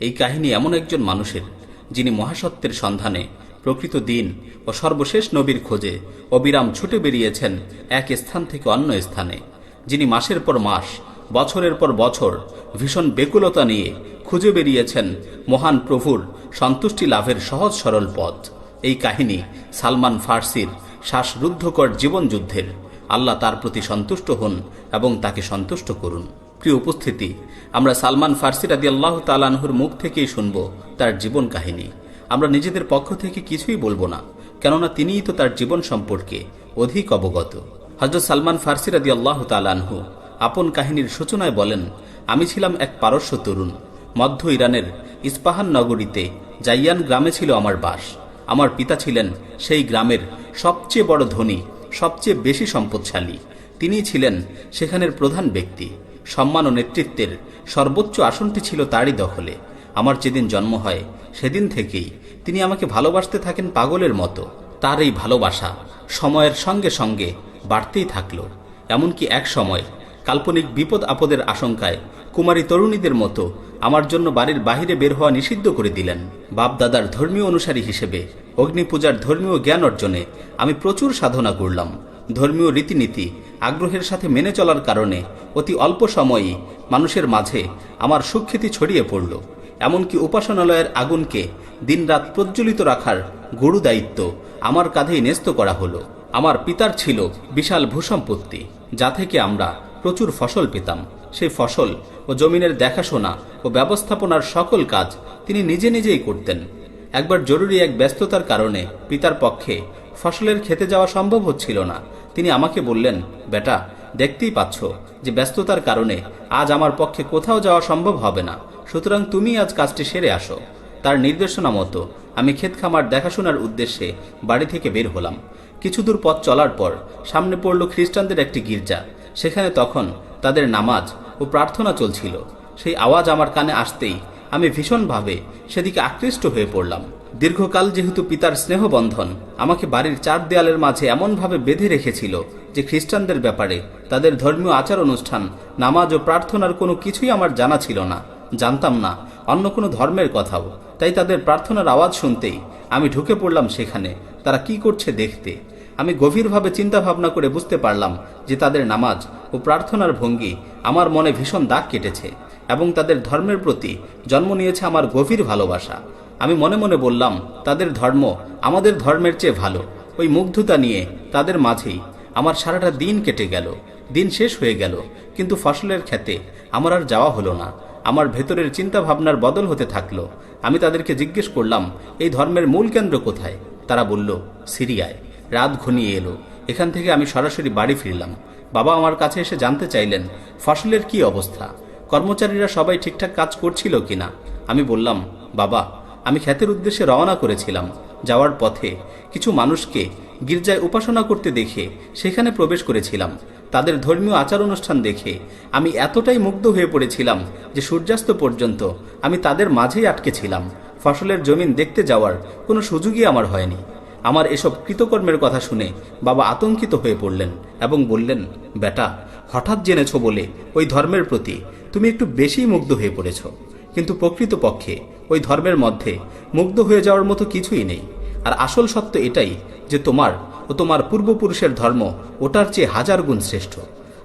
এই কাহিনী এমন একজন মানুষের, যিনি মহাসত্যের সন্ধানে প্রকৃত দিন ও সর্বশেষ নবীর খোঁজে অবিরাম ছুটে বেরিয়েছেন এক স্থান থেকে অন্য স্থানে, যিনি মাসের পর মাস, বছরের পর বছর ভীষণ বেকুলতা নিয়ে খুঁজে বেরিয়েছেন মহান প্রভুর সন্তুষ্টি লাভের সহজ সরল পথ। এই কাহিনী সালমান ফার্সির শ্বাসরুদ্ধকর জীবনযুদ্ধের আল্লাহ তার প্রতি সন্তুষ্ট হন এবং তাকে সন্তুষ্ট করুন। প্রিয় উপস্থিতি, আমরা সালমান ফার্সি রাদি আল্লাহ তালানহুর মুখ থেকেই শুনব তার জীবন কাহিনী। আমরা নিজেদের পক্ষ থেকে কিছুই বলব না, কেননা তিনিই তো তার জীবন সম্পর্কে অধিক অবগত। হজরত সালমান ফার্সি রাদি আল্লাহ তালানহু আপন কাহিনীর সূচনায় বলেন, আমি ছিলাম এক পারস্য তরুণ, মধ্য ইরানের ইস্পাহান নগরীতে জাইয়ান গ্রামে ছিল আমার বাস। আমার পিতা ছিলেন সেই গ্রামের সবচেয়ে বড় ধনী সবচেয়ে বেশি সম্পদশালী। তিনি ছিলেন সেখানের প্রধান ব্যক্তি। সম্মান ও নেতৃত্বের সর্বোচ্চ আসনটি ছিল তারই দখলে। আমার যেদিন জন্ম হয়, সেদিন থেকেই তিনি আমাকে ভালোবাসতে থাকেন পাগলের মতো। তার এই ভালোবাসা সময়ের সঙ্গে সঙ্গে বাড়তেই থাকল। এমনকি এক সময় কাল্পনিক বিপদ আপদের আশঙ্কায় কুমারী তরুণীদের মতো আমার জন্য বাড়ির বাহিরে বের হওয়া নিষিদ্ধ করে দিলেন। বাপদাদার ধর্মীয় অনুসারী হিসেবে, অগ্নিপূজার ধর্মীয় জ্ঞান অর্জনে আমি প্রচুর সাধনা করলাম। ধর্মীয় রীতিনীতি আগ্রহের সাথে মেনে চলার কারণে অতি অল্প সময়েই মানুষের মাঝে আমার সুখ্যাতি ছড়িয়ে পড়ল। এমনকি উপাসনালয়ের আগুনকে দিনরাত প্রজ্বলিত রাখার গুরু দায়িত্ব আমার কাঁধেই ন্যস্ত করা হলো। আমার পিতার ছিল বিশাল ভূসম্পত্তি, যা থেকে আমরা প্রচুর ফসল পেতাম। সেই ফসল ও জমিনের দেখাশোনা ও ব্যবস্থাপনার সকল কাজ তিনি নিজে নিজেই করতেন। একবার জরুরি এক ব্যস্ততার কারণে পিতার পক্ষে ফসলের খেতে যাওয়া সম্ভব হচ্ছিল না। তিনি আমাকে বললেন, বেটা, দেখতেই পাচ্ছ যে ব্যস্ততার কারণে আজ আমার পক্ষে কোথাও যাওয়া সম্ভব হবে না। সুতরাং তুমি আজ কাজটি সেরে আসো। তার নির্দেশনা মতো আমি ক্ষেত খামার দেখাশোনার উদ্দেশ্যে বাড়ি থেকে বের হলাম। কিছু দূর পথ চলার পর সামনে পড়ল খ্রিস্টানদের একটি গির্জা। সেখানে তখন তাদের নামাজ ও প্রার্থনা চলছিল। সেই আওয়াজ আমার কানে আসতেই আমি ভীষণভাবে সেদিকে আকৃষ্ট হয়ে পড়লাম। দীর্ঘকাল যেহেতু পিতার স্নেহবন্ধন আমাকে বাড়ির চার দেয়ালের মাঝে এমনভাবে বেঁধে রেখেছিল যে খ্রিস্টানদের ব্যাপারে তাদের ধর্মীয় আচার অনুষ্ঠান, নামাজ ও প্রার্থনার কোনো কিছুই আমার জানা ছিল না। জানতাম না, অন্য কোনো ধর্মের কথাও। তাই তাদের প্রার্থনার আওয়াজ শুনতেই আমি ঢুকে পড়লাম সেখানে, তারা কি করছে দেখতে। আমি গভীরভাবে চিন্তা ভাবনা করে বুঝতে পারলাম যে তাদের নামাজ ও প্রার্থনার ভঙ্গি আমার মনে ভীষণ দাগ কেটেছে এবং তাদের ধর্মের প্রতি জন্ম নিয়েছে আমার গভীর ভালোবাসা। আমি মনে মনে বললাম, তাদের ধর্ম আমাদের ধর্মের চেয়ে ভালো। ওই মুগ্ধতা নিয়ে তাদের মাঝেই আমার সারাটা দিন কেটে গেল। দিন শেষ হয়ে গেল। কিন্তু ফসলের ক্ষেতে আমার আর যাওয়া হলো না। আমার ভেতরের চিন্তা ভাবনার বদল হতে থাকল। আমি তাদেরকে জিজ্ঞেস করলাম, এই ধর্মের মূল কেন্দ্র কোথায়? তারা বলল, সিরিয়ায়। রাত ঘনিয়ে এলো। এখান থেকে আমি সরাসরি বাড়ি ফিরলাম। বাবা আমার কাছে এসে জানতে চাইলেন, ফসলের কি অবস্থা? কর্মচারীরা সবাই ঠিকঠাক কাজ করছিল কিনা? আমি বললাম, বাবা, আমি খ্যাতের উদ্দেশ্যে রওনা করেছিলাম, যাওয়ার পথে। কিছু মানুষকে গির্জায় উপাসনা করতে দেখে সেখানে প্রবেশ করেছিলাম। তাদের ধর্মীয় আচার অনুষ্ঠান দেখে আমি এতটাই মুগ্ধ হয়ে পড়েছিলাম যে সূর্যাস্ত পর্যন্ত আমি তাদের মাঝেই আটকে ছিলাম। ফসলের জমিন দেখতে যাওয়ার কোনো সুযোগই আমার হয়নি। আমার এসব কৃতকর্মের কথা শুনে বাবা আতঙ্কিত হয়ে পড়লেন এবং বললেন, বেটা, হঠাৎ জেনেছ বলে ওই ধর্মের প্রতি তুমি একটু বেশিই মুগ্ধ হয়ে পড়েছ। কিন্তু প্রকৃতপক্ষে ওই ধর্মের মধ্যে মুগ্ধ হয়ে যাওয়ার মতো কিছুই নেই। আর আসল সত্য এটাই যে তোমার ও তোমার পূর্বপুরুষের ধর্ম ওটার চেয়ে হাজার গুণ শ্রেষ্ঠ।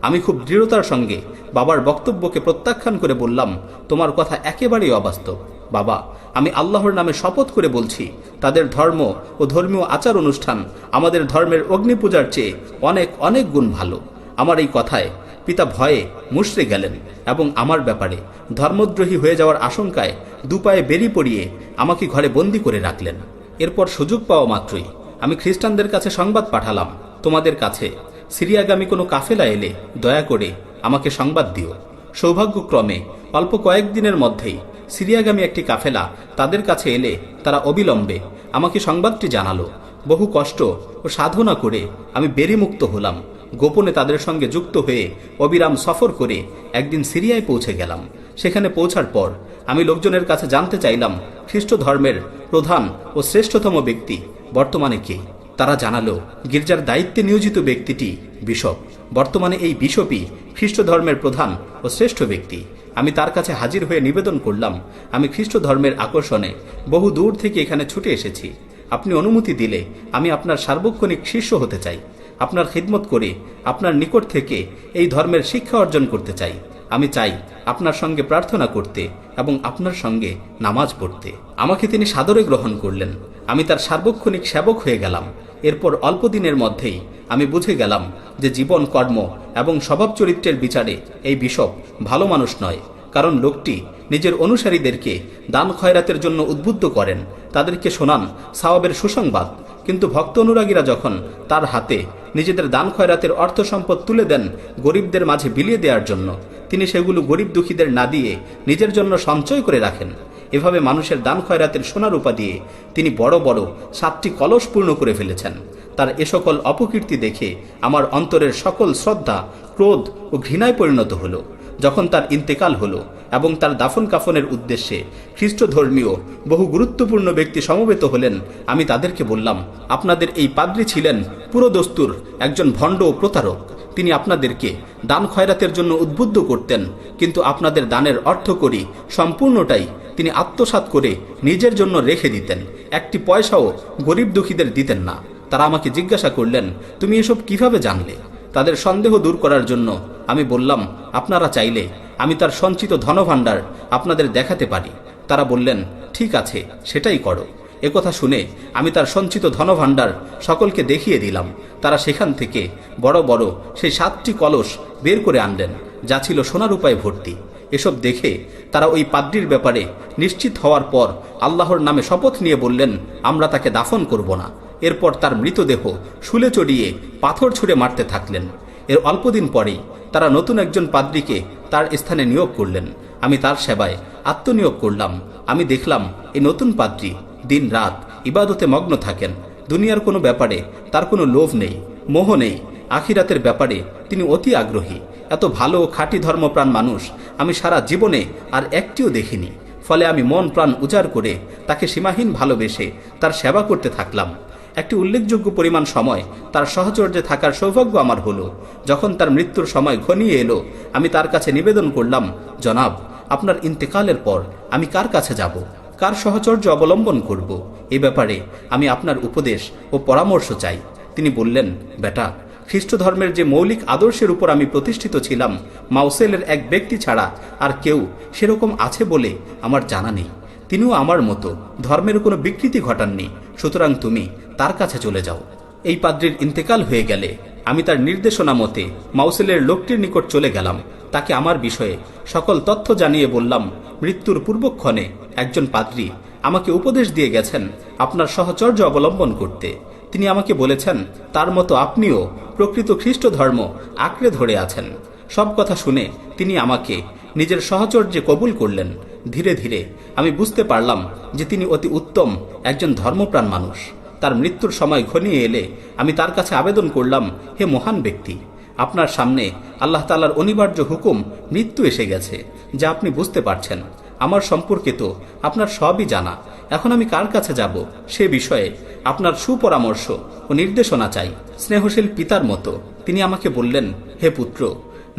আমি খুব দৃঢ়তার সঙ্গে বাবার বক্তব্যকে প্রত্যাখ্যান করে বললাম, তোমার কথা একেবারেই অবাস্তব। বাবা, আমি আল্লাহর নামে শপথ করে বলছি, তাদের ধর্ম ও ধর্মীয় আচার অনুষ্ঠান আমাদের ধর্মের অগ্নিপূজার চেয়ে অনেক অনেক গুণ ভালো। আমার এই কথায় পিতা ভয়ে মুশড়ে গেলেন এবং আমার ব্যাপারে ধর্মদ্রোহী হয়ে যাওয়ার আশঙ্কায় দুপায়ে বেরিয়ে পড়িয়ে আমাকে ঘরে বন্দি করে রাখলেন। এরপর সুযোগ পাওয়া মাত্রই আমি খ্রিস্টানদের কাছে সংবাদ পাঠালাম। তোমাদের কাছে সিরিয়াগামী কোনো কাফেলা এলে দয়া করে আমাকে সংবাদ দিও। সৌভাগ্যক্রমে অল্প কয়েকদিনের মধ্যেই সিরিয়াগামী একটি কাফেলা তাদের কাছে এলে তারা অবিলম্বে আমাকে সংবাদটি জানালো। বহু কষ্ট ও সাধনা করে আমি বেরিমুক্ত হলাম। গোপনে তাদের সঙ্গে যুক্ত হয়ে অবিরাম সফর করে একদিন সিরিয়ায় পৌঁছে গেলাম। সেখানে পৌঁছার পর আমি লোকজনের কাছে জানতে চাইলাম, খ্রিস্ট ধর্মের প্রধান ও শ্রেষ্ঠতম ব্যক্তি বর্তমানে কে? তারা জানালো, গির্জার দায়িত্বে নিয়োজিত ব্যক্তিটি বিশপ। বর্তমানে এই বিশপই খ্রিস্ট ধর্মের প্রধান ও শ্রেষ্ঠ ব্যক্তি। আমি তার কাছে হাজির হয়ে নিবেদন করলাম, আমি খ্রিস্ট ধর্মের আকর্ষণে বহু দূর থেকে এখানে ছুটে এসেছি। আপনি অনুমতি দিলে আমি আপনার সার্বক্ষণিক শিষ্য হতে চাই। আপনার খিদমত করে আপনার নিকট থেকে এই ধর্মের শিক্ষা অর্জন করতে চাই। আমি চাই আপনার সঙ্গে প্রার্থনা করতে এবং আপনার সঙ্গে নামাজ পড়তে। আমাকে তিনি সাদরে গ্রহণ করলেন। আমি তার সার্বক্ষণিক সেবক হয়ে গেলাম। এরপর অল্প দিনের মধ্যেই আমি বুঝে গেলাম যে জীবন কর্ম এবং স্বভাব চরিত্রের বিচারে এই বিশপ ভালো মানুষ নয়, কারণ লোকটি নিজের অনুসারীদেরকে দান খয়রাতের জন্য উদ্বুদ্ধ করেন, তাদেরকে শোনান সাওয়াবের সুসংবাদ, কিন্তু ভক্ত অনুরাগীরা যখন তার হাতে নিজেদের দান খয়রাতের অর্থ সম্পদ তুলে দেন গরিবদের মাঝে বিলিয়ে দেওয়ার জন্য, তিনি সেগুলো গরিব দুঃখীদের না দিয়ে নিজের জন্য সঞ্চয় করে রাখেন। এভাবে মানুষের দান খয়রাতের সোনার উপা দিয়ে তিনি বড় বড় সাতটি কলস পূর্ণ করে ফেলেছেন। তার এ সকল অপকীর্তি দেখে আমার অন্তরের সকল শ্রদ্ধা, ক্রোধ ও ঘৃণায় পরিণত হলো। যখন তার ইন্তেকাল হলো এবং তার দাফন কাফনের উদ্দেশ্যে খ্রিস্ট ধর্মীয় বহু গুরুত্বপূর্ণ ব্যক্তি সমবেত হলেন, আমি তাদেরকে বললাম, আপনাদের এই পাদ্রী ছিলেন পুরো দস্তুর একজন ভণ্ড ও প্রতারক। তিনি আপনাদেরকে দান খয়রাতের জন্য উদ্বুদ্ধ করতেন, কিন্তু আপনাদের দানের অর্থ করি সম্পূর্ণটাই তিনি আত্মসাৎ করে নিজের জন্য রেখে দিতেন। একটি পয়সাও গরিব দুঃখীদের দিতেন না। তারা আমাকে জিজ্ঞাসা করলেন, তুমি এসব কীভাবে জানলে? তাদের সন্দেহ দূর করার জন্য আমি বললাম, আপনারা চাইলে আমি তার সঞ্চিত ধনভাণ্ডার আপনাদের দেখাতে পারি। তারা বললেন, ঠিক আছে, সেটাই করো। একথা শুনে আমি তার সঞ্চিত ধনভাণ্ডার সকলকে দেখিয়ে দিলাম। তারা সেখান থেকে বড় বড় সেই সাতটি কলস বের করে আনলেন, যা ছিল সোনার উপায় ভর্তি। এসব দেখে তারা ওই পাদ্রির ব্যাপারে নিশ্চিত হওয়ার পর আল্লাহর নামে শপথ নিয়ে বললেন, আমরা তাকে দাফন করব না। এরপর তার মৃতদেহ শুলে চড়িয়ে পাথর ছুঁড়ে মারতে থাকলেন। এর অল্পদিন পরেই তারা নতুন একজন পাদ্রীকে তার স্থানে নিয়োগ করলেন। আমি তার সেবায় আত্মনিয়োগ করলাম। আমি দেখলাম এই নতুন পাদ্রী দিন রাত ইবাদতে মগ্ন থাকেন। দুনিয়ার কোনো ব্যাপারে তার কোনো লোভ নেই, মোহ নেই। আখিরাতের ব্যাপারে তিনি অতি আগ্রহী। এত ভালো খাঁটি ধর্মপ্রাণ মানুষ আমি সারা জীবনে আর একটিও দেখিনি। ফলে আমি মন প্রাণ উজাড় করে তাকে সীমাহীন ভালোবেসে তার সেবা করতে থাকলাম। একটি উল্লেখযোগ্য পরিমাণ সময় তার সহচর্যে থাকার সৌভাগ্য আমার হলো। যখন তার মৃত্যুর সময় ঘনিয়ে এলো, আমি তার কাছে নিবেদন করলাম, জনাব, আপনার ইন্তেকালের পর আমি কার কাছে যাব? কার সহচর্য অবলম্বন করব? এ ব্যাপারে আমি আপনার উপদেশ ও পরামর্শ চাই। তিনি বললেন, বেটা খ্রিস্ট ধর্মের যে মৌলিক আদর্শের উপর আমি প্রতিষ্ঠিত ছিলাম, মাউসেলের এক ব্যক্তি ছাড়া আর কেউ সেরকম আছে বলে আমার জানা নেই। তিনিও আমার মতো, ধর্মের কোনো বিকৃতি ঘটাননি। সুতরাং তুমি তার কাছে চলে যাও। এই পাদ্রির ইন্তেকাল হয়ে গেলে আমি তার নির্দেশনা মতে মাউসেলের লোকটির নিকট চলে গেলাম। তাকে আমার বিষয়ে সকল তথ্য জানিয়ে বললাম, মৃত্যুর পূর্বক্ষণে একজন পাদ্রী আমাকে উপদেশ দিয়ে গেছেন আপনার সহচর্য অবলম্বন করতে। তিনি আমাকে বলেছেন, তার মতো আপনিও প্রকৃত খ্রিস্ট ধর্ম আঁকড়ে ধরে আছেন। সব কথা শুনে তিনি আমাকে নিজের সহচর্যে কবুল করলেন। ধীরে ধীরে আমি বুঝতে পারলাম যে তিনি অতি উত্তম একজন ধর্মপ্রাণ মানুষ। তার মৃত্যুর সময় ঘনিয়ে এলে আমি তার কাছে আবেদন করলাম, হে মহান ব্যক্তি আপনার সামনে আল্লাহ তালার অনিবার্য হুকুম মৃত্যু এসে গেছে, যা আপনি বুঝতে পারছেন। আমার সম্পর্কে তো আপনার সবই জানা। এখন আমি কার কাছে যাব সে বিষয়ে আপনার সুপরামর্শ ও নির্দেশনা চাই। স্নেহশীল পিতার মতো তিনি আমাকে বললেন, হে পুত্র,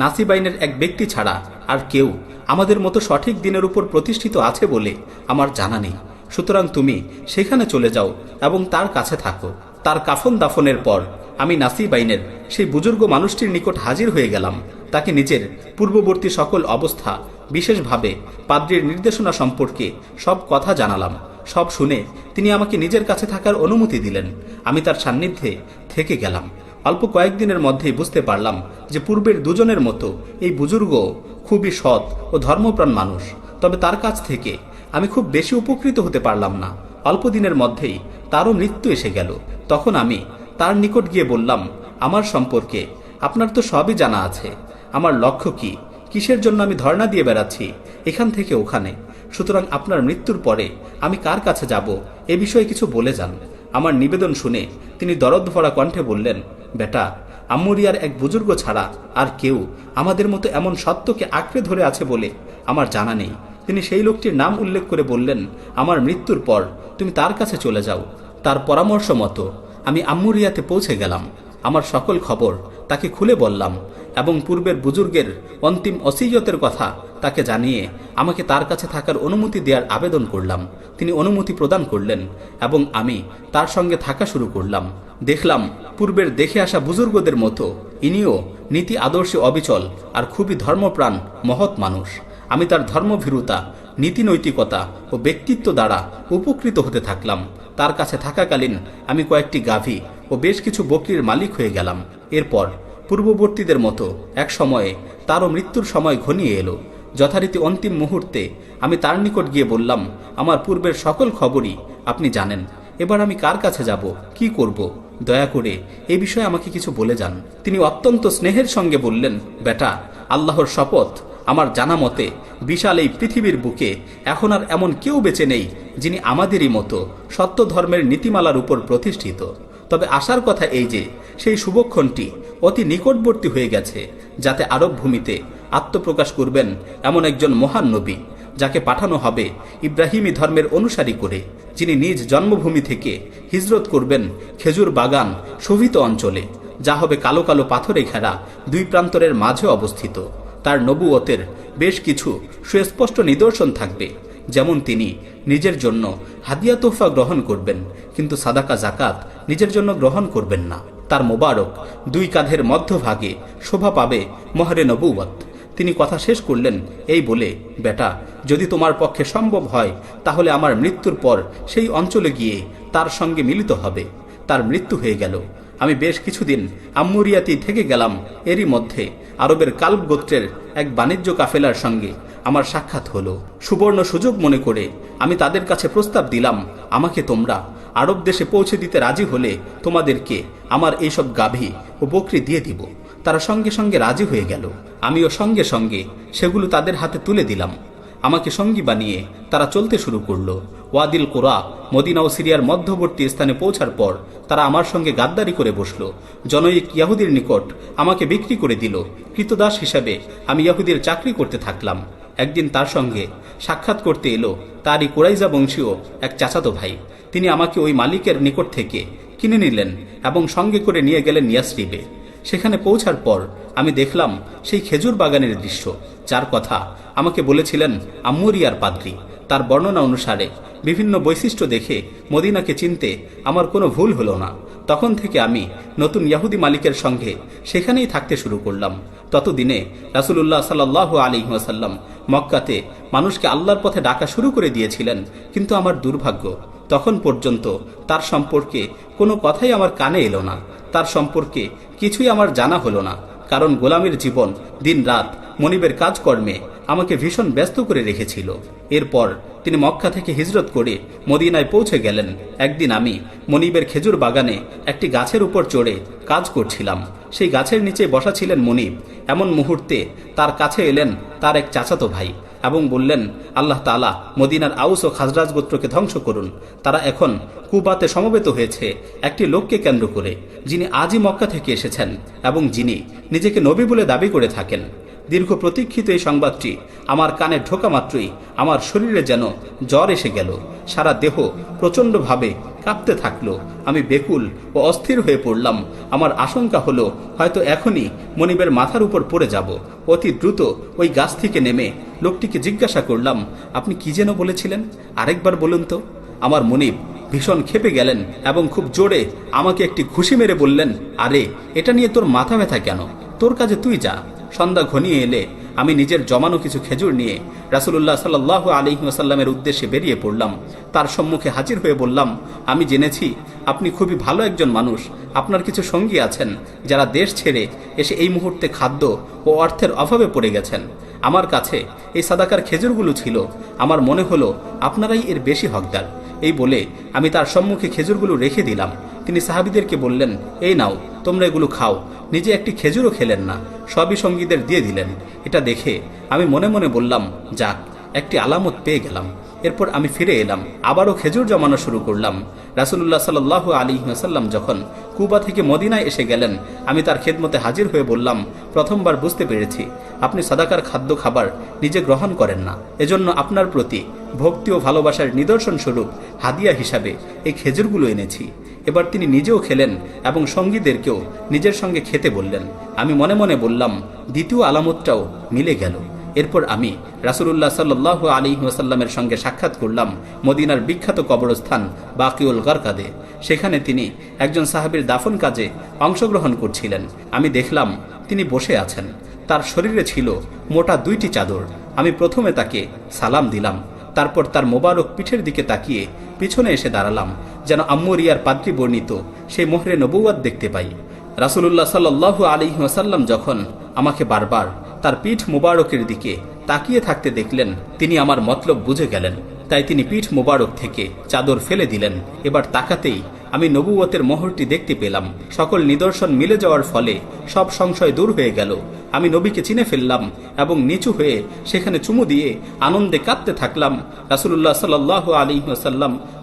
নাসিবাইনের এক ব্যক্তি ছাড়া আর কেউ আমাদের মতো সঠিক দিনের উপর প্রতিষ্ঠিত আছে বলে আমার জানা নেই। সুতরাং তুমি সেখানে চলে যাও এবং তার কাছে থাকো। তার কাফন দাফনের পর আমি নাসিবাইনের সেই বুজুর্গ মানুষটির নিকট হাজির হয়ে গেলাম। তাকে নিজের পূর্ববর্তী সকল অবস্থা, বিশেষভাবে পাদ্রির নির্দেশনা সম্পর্কে সব কথা জানালাম। সব শুনে তিনি আমাকে নিজের কাছে থাকার অনুমতি দিলেন। আমি তার সান্নিধ্যে থেকে গেলাম। অল্প কয়েকদিনের মধ্যেই বুঝতে পারলাম যে পূর্বের দুজনের মতো এই বুজুর্গ খুবই সৎ ও ধর্মপ্রাণ মানুষ। তবে তার কাছ থেকে আমি খুব বেশি উপকৃত হতে পারলাম না। অল্প দিনের মধ্যেই তারও মৃত্যু এসে গেল। তখন আমি তার নিকট গিয়ে বললাম, আমার সম্পর্কে, আপনার তো সবই জানা আছে। আমার লক্ষ্য কি? কিসের জন্য আমি ধর্ণা দিয়ে বেড়াচ্ছি? এখান থেকে ওখানে। সুতরাং আপনার মৃত্যুর পরে আমি কার কাছে যাব? এ বিষয়ে কিছু বলে যান। আমার নিবেদন শুনে তিনি দরদ ভরা কণ্ঠে বললেন, বেটা, আম্মুরিয়ার এক বুজুর্গ ছাড়া আর কেউ আমাদের মতো এমন সত্যকে আঁকড়ে ধরে আছে বলে আমার জানা নেই। তিনি সেই লোকটির নাম উল্লেখ করে বললেন, আমার মৃত্যুর পর তুমি তার কাছে চলে যাও। তার পরামর্শ মতো আমি আম্মুরিয়াতে পৌঁছে গেলাম। আমার সকল খবর তাকে খুলে বললাম এবং পূর্বের বুজুর্গের অন্তিম অসিয়তের কথা তাকে জানিয়ে আমাকে তার কাছে থাকার অনুমতি দেওয়ার আবেদন করলাম। তিনি অনুমতি প্রদান করলেন এবং আমি তার সঙ্গে থাকা শুরু করলাম। দেখলাম পূর্বের দেখে আসা বুজুর্গদের মতো, ইনিও নীতি আদর্শে অবিচল আর খুবই ধর্মপ্রাণ, মহৎ মানুষ। আমি তার ধর্মভীরুতা নীতি নৈতিকতা ও ব্যক্তিত্ব দ্বারা উপকৃত হতে থাকলাম। তার কাছে থাকাকালীন আমি কয়েকটি গাভী ও বেশ কিছু বকরির মালিক হয়ে গেলাম। এরপর পূর্ববর্তীদের মতো এক সময়ে তারও মৃত্যুর সময় ঘনিয়ে এলো। যথারীতি অন্তিম মুহূর্তে আমি তার নিকট গিয়ে বললাম, আমার পূর্বের সকল খবরই আপনি জানেন। এবার আমি কার কাছে যাব? কি করব? দয়া করে এ বিষয়ে আমাকে কিছু বলে যান। তিনি অত্যন্ত স্নেহের সঙ্গে বললেন, বেটা, আল্লাহর শপথ আমার জানা মতে, বিশাল এই পৃথিবীর বুকে এখন আর এমন কেউ বেঁচে নেই যিনি আমাদেরই মতো সত্য ধর্মের নীতিমালার উপর প্রতিষ্ঠিত। তবে আসার কথা এই যে, সেই শুভক্ষণটি অতি নিকটবর্তী হয়ে গেছে, যাতে আরব ভূমিতে আত্মপ্রকাশ করবেন এমন একজন মহান নবী, যাকে পাঠানো হবে ইব্রাহিমী ধর্মের অনুসারী করে, যিনি নিজ জন্মভূমি থেকে হিজরত করবেন খেজুর বাগান শোভিত অঞ্চলে, যা হবে কালো কালো পাথরে ঘেরা দুই প্রান্তরের মাঝে অবস্থিত। তার নবুয়তের বেশ কিছু সুস্পষ্ট নিদর্শন থাকবে। যেমন তিনি নিজের জন্য হাদিয়া তোহফা গ্রহণ করবেন, কিন্তু সাদাকা জাকাত নিজের জন্য গ্রহণ করবেন না। তার মোবারক দুই কাঁধের মধ্যভাগে শোভা পাবে মহরে নবুয়ত। তিনি কথা শেষ করলেন, এই বলে, বেটা, যদি তোমার পক্ষে সম্ভব হয়, তাহলে আমার মৃত্যুর পর সেই অঞ্চলে গিয়ে তার সঙ্গে মিলিত হবে। তার মৃত্যু হয়ে গেল। আমি বেশ কিছুদিন আম্মুরিয়াতি থেকে গেলাম, এরই মধ্যে আরবের কাল্প গোত্রের এক বাণিজ্য কাফেলার সঙ্গে আমার সাক্ষাৎ হলো। সুবর্ণ সুযোগ মনে করে আমি তাদের কাছে প্রস্তাব দিলাম, আমাকে তোমরা আরব দেশে পৌঁছে দিতে রাজি হলে তোমাদেরকে আমার এইসব গাভী ও বকরি দিয়ে দিব। তারা সঙ্গে সঙ্গে রাজি হয়ে গেল। আমিও সঙ্গে সঙ্গে সেগুলো তাদের হাতে তুলে দিলাম। আমাকে সঙ্গী বানিয়ে তারা চলতে শুরু করল। ওয়াদিল কোরা মদিনা ও সিরিয়ার মধ্যবর্তী স্থানে পৌঁছার পর তারা আমার সঙ্গে গাদ্দারি করে বসল। জনৈক ইয়াহুদির নিকট আমাকে বিক্রি করে দিল। কৃতদাস হিসাবে আমি ইয়াহুদির চাকরি করতে থাকলাম। একদিন তার সঙ্গে সাক্ষাৎ করতে এলো তারই কোরাইজা বংশীয় এক চাচাতো ভাই। তিনি আমাকে ওই মালিকের নিকট থেকে কিনে নিলেন এবং সঙ্গে করে নিয়ে গেলেন ইয়াসরিবে। সেখানে পৌঁছার পর আমি দেখলাম সেই খেজুর বাগানের দৃশ্য, যার কথা আমাকে বলেছিলেন আম্মুরিয়ার পাদ্রী। তার বর্ণনা অনুসারে বিভিন্ন বৈশিষ্ট্য দেখে মদিনাকে চিনতে আমার কোনো ভুল হলো না। তখন থেকে আমি নতুন ইয়াহুদি মালিকের সঙ্গে সেখানেই থাকতে শুরু করলাম। ততদিনে রাসুলুল্লাহ সাল্লাহ আলী ওয়াসাল্লাম মক্কাতে মানুষকে আল্লাহর পথে ডাকা শুরু করে দিয়েছিলেন, কিন্তু আমার দুর্ভাগ্য, তখন পর্যন্ত তার সম্পর্কে কোনো কথাই আমার কানে এলো না। তার সম্পর্কে কিছুই আমার জানা হলো না, কারণ গোলামের জীবন দিন রাত মনিবের কাজকর্মে আমাকে ভীষণ ব্যস্ত করে রেখেছিল। এরপর তিনি মক্কা থেকে হিজরত করে মদিনায় পৌঁছে গেলেন। একদিন আমি মনিবের খেজুর বাগানে একটি গাছের উপর চড়ে কাজ করছিলাম। সেই গাছের নিচে বসা ছিলেন মনিব। এমন মুহূর্তে তার কাছে এলেন তার এক চাচাতো ভাই এবং বললেন, আল্লাহ তালা মদিনার আউস ও খাজরাজ গোত্রকে ধ্বংস করুন। তারা এখন কুবাতে সমবেত হয়েছে একটি লোককে কেন্দ্র করে, যিনি আজই মক্কা থেকে এসেছেন এবং যিনি নিজেকে নবী বলে দাবি করে থাকেন। দীর্ঘ প্রতীক্ষিত এই সংবাদটি আমার কানে ঢোকা মাত্রই, আমার শরীরে যেন জ্বর এসে গেল, সারা দেহ প্রচণ্ডভাবে কাঁপতে থাকল, আমি বেকুল ও অস্থির হয়ে পড়লাম, আমার আশঙ্কা হলো হয়তো এখনই মনিবের মাথার উপর পড়ে যাব, অতি দ্রুত ওই গাছ থেকে নেমে লোকটিকে জিজ্ঞাসা করলাম, আপনি কি যেন বলেছিলেন? আরেকবার বলুন তো। আমার মনিব ভীষণ খেপে গেলেন এবং খুব জোরে আমাকে একটি ঘুষি মেরে বললেন, আরে, এটা নিয়ে তোর মাথা ব্যথা কেন? তোর কাজে তুই যা। সন্ধ্যা ঘনিয়ে এলে আমি নিজের জমানো কিছু খেজুর নিয়ে রাসুলুল্লাহ সাল্লাহ আলিহাসাল্লামের উদ্দেশ্যে বেরিয়ে পড়লাম। তার সম্মুখে হাজির হয়ে বললাম, আমি জেনেছি আপনি খুবই ভালো একজন মানুষ। আপনার কিছু সঙ্গী আছেন যারা দেশ ছেড়ে এসে এই মুহূর্তে খাদ্য ও অর্থের অভাবে পড়ে গেছেন। আমার কাছে এই সাদাকার খেজুরগুলো ছিল। আমার মনে হলো, আপনারাই এর বেশি হকদার। এই বলে আমি তার সম্মুখে খেজুরগুলো রেখে দিলাম। তিনি সাহাবিদেরকে বললেন, এই নাও, তোমরা এগুলো খাও। নিজে একটি খেজুরও খেলেন না। সবই সঙ্গীদের দিয়ে দিলেন। এটা দেখে আমি মনে মনে বললাম, যাক, একটি আলামত পেয়ে গেলাম। এরপর আমি ফিরে এলাম। আবারও খেজুর জমানো শুরু করলাম। রাসুলুল্লাহ সাল্লাহ আলী সাল্লাম যখন কুবা থেকে মদিনায় এসে গেলেন। আমি তার খেদমতে হাজির হয়ে বললাম, প্রথমবার বুঝতে পেরেছি। আপনি সাদাকার খাদ্য খাবার নিজে গ্রহণ করেন না। এজন্য আপনার প্রতি ভক্তি ও ভালোবাসার নিদর্শন স্বরূপ হাদিয়া হিসাবে এই খেজুরগুলো এনেছি। এবার তিনি নিজেও খেলেন এবং সঙ্গীদেরকেও নিজের সঙ্গে খেতে বললেন। আমি মনে মনে বললাম, দ্বিতীয় আলামতটাও মিলে গেল। এরপর আমি রাসুলুল্লাহ সাল্লাহ আলী ওয়াসাল্লামের সঙ্গে সাক্ষাৎ করলাম মদিনার বিখ্যাত কবরস্থান বাকিউল গরকাদে। সেখানে তিনি একজন সাহাবীর দাফন কাজে অংশগ্রহণ করছিলেন। আমি দেখলাম তিনি বসে আছেন। তার শরীরে ছিল মোটা দুইটি চাদর। আমি প্রথমে তাকে সালাম দিলাম। তারপর তার মোবারক পিঠের দিকে তাকিয়ে পিছনে এসে দাঁড়ালাম, যেন আম্মরিয়ার পাদ্রী বর্ণিত সেই মোহরে নবুয়াদ দেখতে পাই। রাসুলুল্লাহ সাল্লু আলী ওয়াসাল্লাম যখন আমাকে বারবার তার পিঠ মুবারকের দিকে তাকিয়ে থাকতে দেখলেন, তিনি আমার মতলব বুঝে গেলেন। তাই তিনি পিঠ মুবারক থেকে চাদর ফেলে দিলেন। এবার তাকাতেই আমি নবুয়তের মোহরটি দেখতে পেলাম। সকল নিদর্শন মিলে যাওয়ার ফলে সব সংশয় দূর হয়ে গেল। আমি নবীকে চিনে ফেললাম এবং নিচু হয়ে সেখানে চুমু দিয়ে আনন্দে কাঁদতে থাকলাম। রাসুলুল্লাহ সাল্লাহ আলী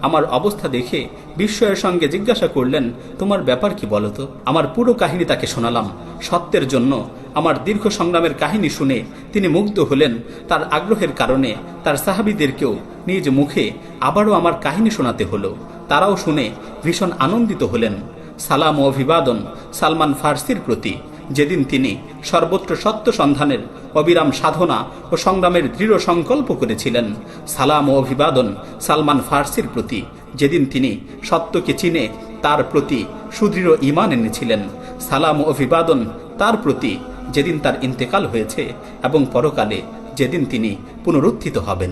আমার অবস্থা দেখে বিস্ময়ের সঙ্গে জিজ্ঞাসা করলেন, তোমার ব্যাপার কি বলতো আমার পুরো কাহিনী তাকে শোনালাম। সত্যের জন্য আমার দীর্ঘ সংগ্রামের কাহিনী শুনে তিনি মুগ্ধ হলেন। তার আগ্রহের কারণে তার সাহাবিদেরকেও নিজ মুখে আবারও আমার কাহিনী শোনাতে হলো। তারাও শুনে ভীষণ আনন্দিত হলেন। সালাম ও অভিবাদন সালমান ফার্সির প্রতি। যেদিন তিনি সর্বত্র সত্য সন্ধানের অবিরাম সাধনা ও সংগ্রামের দৃঢ় সংকল্প করেছিলেন, সালাম ও অভিবাদন সালমান ফার্সির প্রতি। যেদিন তিনি সত্যকে চিনে তার প্রতি সুদৃঢ় ইমান এনেছিলেন, সালাম ও অভিবাদন তার প্রতি যেদিন তার ইন্তেকাল হয়েছে এবং পরকালে যেদিন তিনি পুনরুত্থিত হবেন।